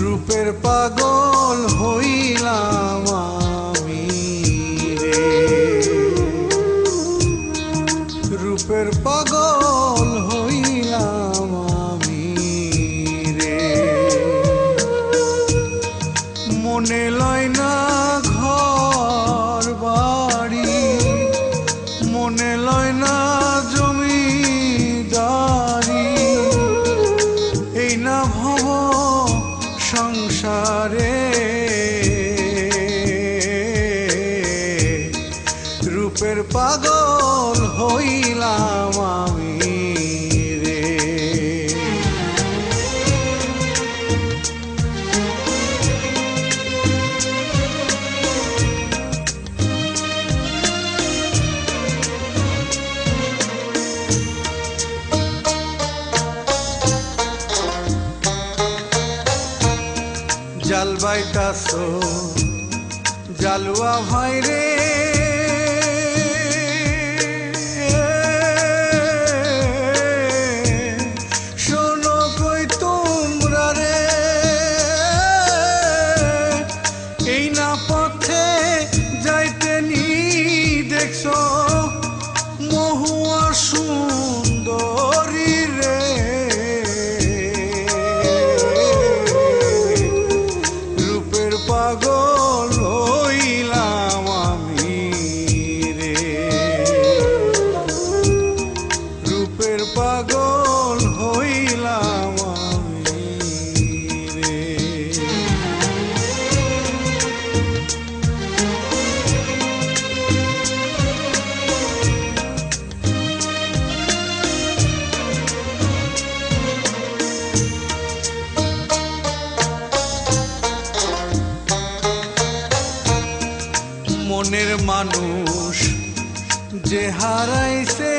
রূপের পাগল হইলাম মনে লয় না ঘর বাড়ি। মনে লয় না জমি জমিদারি। এই না ভব সংসারে। রূপের পাগল হইলাম আমি। জাল বাইতাস জালুয়া ভাই রে। শোনো তোমরা রে এই না পথে দেখছ পাগল মনের মানুষ যে হারাইছে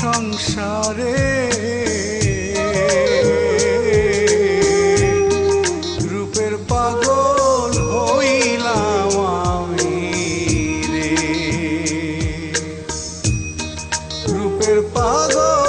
সংসারে। রূপের পাগল হইলাম আমি রে। রূপের পাগল